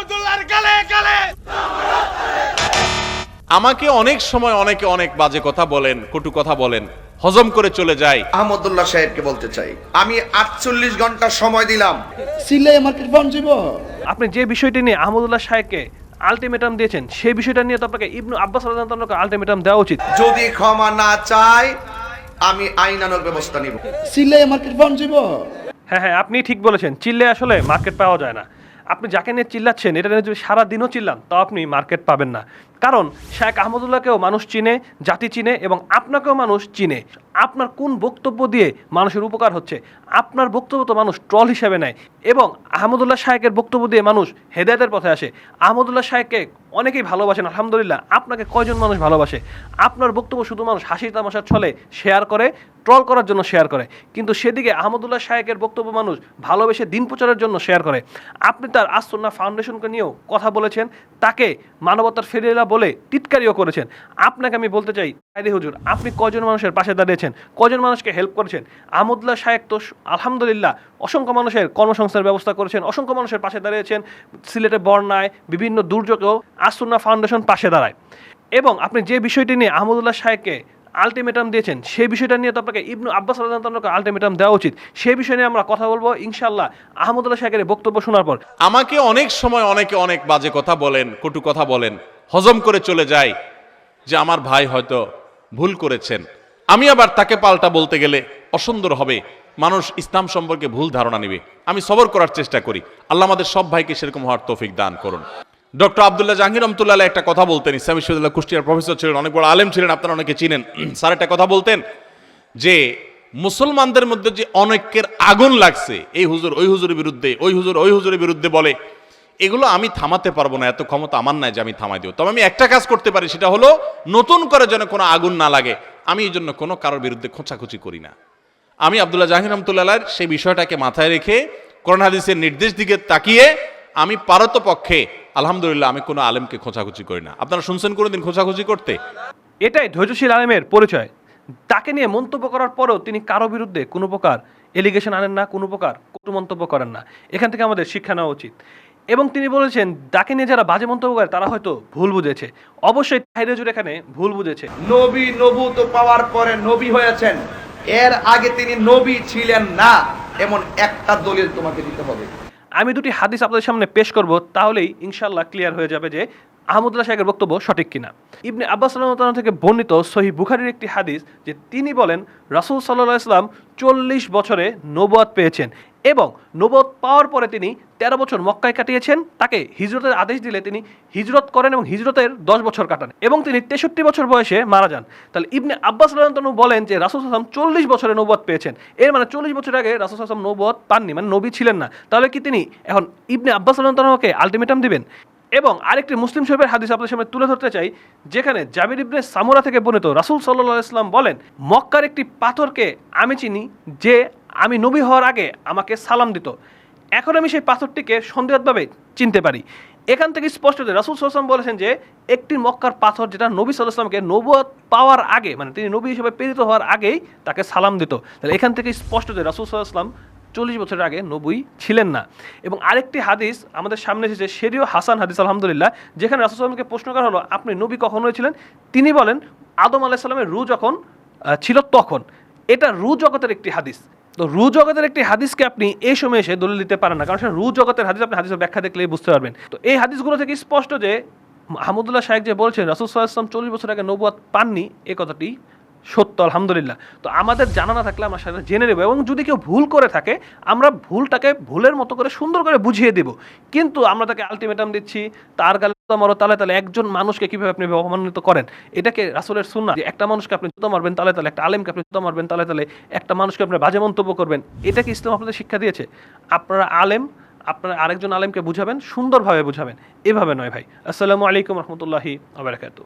আহমদুল্লাহর গালে গালে। আমাকে অনেক সময় অনেকে অনেক বাজে কথা বলেন কটু কথা বলেন হজম করে চলে যায় আহমদুল্লাহ সাহেবকে বলতে চাই আমি আটচল্লিশ ঘণ্টা সময় দিলাম। মার্কেট আপনি যে বিষয়টি নিয়ে আহমদুল্লাহ সাহেবকে আলটিমেটাম দিয়েছেন সেই বিষয়টা নিয়ে তো আপনাকে ইবনু আব্বাস রাদিয়াল্লাহু আলটিমেটাম দেওয়া উচিত। যদি ক্ষমা না চাই আমি আইনানুক ব্যবস্থা নিব। সিলে মার্কেট পৌঁছিব হ্যাঁ হ্যাঁ আপনি ঠিক বলেছেন চিল্লে আসলে মার্কেট পাওয়া যায় না। আপনি যাকে নিয়ে চিল্লাচ্ছেন এটা নিয়ে যদি সারাদিনও চিল্লান তাও আপনি মার্কেট পাবেন না। কারণ শেখ আহমদুল্লাহকেও মানুষ চিনে, জাতি চিনে এবং আপনাকেও মানুষ চিনে। আপনার কোন বক্তব্য দিয়ে মানুষের উপকার হচ্ছে? আপনার বক্তব্য তো মানুষ ট্রল হিসেবে নেয় এবং আহমদুল্লাহ শাহেকের বক্তব্য দিয়ে মানুষ হেদায়তের পথে আসে। আহমদুল্লাহ শাহেককে অনেকেই ভালোবাসেন, আলহামদুলিল্লাহ। আপনাকে কয়জন মানুষ ভালোবাসে? আপনার বক্তব্য শুধু মানুষ হাসি তামাশার ছলে শেয়ার করে, ট্রল করার জন্য শেয়ার করে। কিন্তু সেদিকে আহমদুল্লাহ শাহেকের বক্তব্য মানুষ ভালোবেসে দিন প্রচারের জন্য শেয়ার করে। আপনি তার আসন্না ফাউন্ডেশনকে নিয়েও কথা বলেছেন, তাকে মানবতার ফেরিলা বলে টিটকারিও করেছেন। আপনাকে আমি বলতে চাই আইরে হুজুর, আপনি কজন মানুষের পাশে দাঁড়িয়েছেন? কজন মানুষকে হেল্প করেছেন? আহমদুল্লাহ শাহেক তো আলহামদুলিল্লাহ অসংখ্য মানুষের কর্মসংস্থানের ব্যবস্থা করেছেন, অসংখ্য মানুষের পাশে দাঁড়িয়েছেন, সিলেটে বন্যায় বিভিন্ন দুর্যোগেও আসন্না ফাউন্ডেশন পাশে দাঁড়ায়। এবং আপনি যে বিষয়টি নিয়ে আহমদুল্লাহ শাহেককে আলটিমেটাম দিয়েছেন, সেই বিষয়টা নিয়ে তো আপনাকে ইবনু আব্বাস রাদিয়াল্লাহু আলটিমেটাম দেওয়া উচিত। সেই বিষয় নিয়ে আমরা কথা বলব ইনশাল্লাহ আহমদুল্লাহ শাহেকের এই বক্তব্য শোনার পর। আমাকে অনেক সময় অনেকে অনেক বাজে কথা বলেন, কটু কথা বলেন। হজম করে চলে যায় যে আমার ভাই হয়তো ভুল করেছেন। আমি আবার তাকে পাল্টা বলতে গেলে অসুন্দর হবে। মানুষ ইসলাম সম্পর্কে ভুল ধারণা নেবে। আমি সবর করার চেষ্টা করি। আল্লাহ আমাদের সব ভাইকে সেরকম হওয়ার তৌফিক দান করুন। ডক্টর আবদুল্লাহ জাহাঙ্গীর রহমতুল্লাহ একটা কথা বলতেন। ইসলাম বিশ্ববিদ্যালয় কুষ্টিয়ার প্রফেসর ছিলেন, অনেক বড় আলেম ছিলেন, আপনারা অনেকে চিনেন। স্যার একটা কথা বলতেন যে, মুসলমানদের মধ্যে যে অনেকের আগুন লাগছে, এই হুজুর ওই হুজুরের বিরুদ্ধে, ওই হুজুর ওই হুজুরের বিরুদ্ধে বলে এগুলো আমি থামাতে পারব না, এত ক্ষমতা আমার নাই যে আমি থামাই দেবো। তবে আমি একটা কাজ করতে পারি, সেটা হলো নতুন করে যেন কোনো আগুন না লাগে। আমি এই জন্য কোনো কারোর বিরুদ্ধে খোঁচাখুচি করি না। আমি আবদুল্লাহ জাহির রহমতুল্লাহ সেই বিষয়টাকে মাথায় রেখে করোনা হাদিসের নির্দেশ দিকে তাকিয়ে আমি পারত পক্ষে আলহামদুলিল্লাহ, আমি কোনো আলেমকে খোঁচাখুচি করি না। আপনারা শুনছেন কোনোদিন খোঁচাখুচি করতে? এটাই ধৈর্যশীল আলেমের পরিচয়। তাকে নিয়ে মন্তব্য করার পরেও তিনি কারও বিরুদ্ধে কোনো প্রকার এলিগেশন আনেন না, কোনো প্রকার কটু মন্তব্য করেন না। এখান থেকে আমাদের শিক্ষা নেওয়া উচিত। এবং তিনি বলেছেন তাকে নিয়ে যারা বাজে মন্তব্য করে তারা হয়তো ভুল বুঝেছে। অবশ্যই তাহিরজুর এখানে ভুল বুঝেছে। নবী নবুত পাওয়ার পরে নবী হয়েছেন। এর আগে তিনি নবী ছিলেন না এমন একটা দলিল তোমাকে দিতে হবে। আমি দুটি হাদিস আপনাদের সামনে পেশ করব তাহলেই ইনশাল্লাহ ক্লিয়ার হয়ে যাবে যে আহমদুল্লাহ শাহের বক্তব্য সঠিক কিনা। ইবনে আব্বাস সাল্লাহ থেকে বর্ণিত সহি বুখারির একটি হাদিস যে তিনি বলেন রাসূল সাল্লাহ ইসলাম চল্লিশ বছরে নবুয়াত পেয়েছেন। এবং নবুয়াত পাওয়ার পরে তিনি তেরো বছর মক্কায় কাটিয়েছেন। তাকে হিজরতের আদেশ দিলে তিনি হিজরত করেন এবং হিজরতের দশ বছর কাটান এবং তিনি তেষট্টি বছর বয়সে মারা যান। তাহলে ইবনে আব্বাস রাহু বলেন যে রাসুল আসলাম চল্লিশ বছরে নবুয়াত পেয়েছেন। এর মানে চল্লিশ বছর আগে রাসুল আসলাম নবুয়াত পাননি মানে নবী ছিলেন না। তাহলে কি তিনি এখন ইবনে আব্বাস রাহকে আলটিমেটাম দিবেন? এবং আরেকটি মুসলিম শরীফের হাদিস আপনাদের সামনে তুলে ধরতে চাই, যেখানে জাবির ইবনে সামুরা থেকে বর্ণিত রাসুল সাল্লাল্লাহু ইসলাম বলেন, মক্কার একটি পাথরকে আমি চিনি যে আমি নবী হওয়ার আগে আমাকে সালাম দিত। এখন আমি সেই পাথরটিকে সন্দেহভাবে চিনতে পারি। এখান থেকে স্পষ্ট যে রাসুল সাল্লাম বলেছেন যে, একটি মক্কার পাথর যেটা নবী সাল্লাহামকে নবুয়ত পাওয়ার আগে মানে তিনি নবী হিসেবে প্রেরিত হওয়ার আগেই তাকে সালাম দিত। তাহলে এখান থেকে স্পষ্ট যে রাসুল সাল্লাহাম চল্লিশ বছরের আগে নবী ছিলেন না। এবং আরেকটি হাদিস আমাদের সামনে এসেছে সেরিও হাসান হাদিস, আলহামদুলিল্লাহ, যেখানে রাসুলসাল্লামকে প্রশ্ন করা হলো, আপনি নবী কখন হয়েছিলেন তিনি বলেন, আদম আলাহিসাল্লামের রু যখন ছিল তখন। এটা রু জগতের একটি হাদিস। তো রু জগতের একটি হাদিসকে আপনি এই সময় এসে দলিল দিতে পারেন না। কারণ সেটা রু জগতের হাদিস, আপনি হাদিসের ব্যাখ্যা দেখলেই বুঝতে পারবেন। তো এই হাদিসগুলো থেকে স্পষ্ট যে আহমদুল্লাহ শাহেক যে বলছেন, রাসুল সাল্লাম চল্লিশ বছর আগে নবুয়াত পাননি, এ কথাটি সত্য, আলহামদুলিল্লাহ। তো আমাদের জানা না থাকলে আমরা সেটা জেনে নেব এবং যদি কেউ ভুল করে থাকে, আমরা ভুলটাকে ভুলের মতো করে সুন্দর করে বুঝিয়ে দেব। কিন্তু আমরা তাকে আলটিমেটাম দিচ্ছি, তার গালে মারো, তালে তালে একজন মানুষকে কীভাবে আপনি অপমানিত করেন? এটাকে রাসুলের সুন্না যে একটা মানুষকে আপনি জুতা মারবেন, তালে তালে একটা আলেমকে আপনি জুতা মারবেন, তালে তালে একটা মানুষকে আপনি বাজে মন্তব্য করবেন, এটা কি ইসলাম আপনাদের শিক্ষা দিয়েছে? আপনারা আলেম, আপনারা আরেকজন আলেমকে বুঝাবেন, সুন্দরভাবে বুঝাবেন, এভাবে নয় ভাই। আসসালামু আলাইকুম রহমতুল্লাহি আবরাকাতু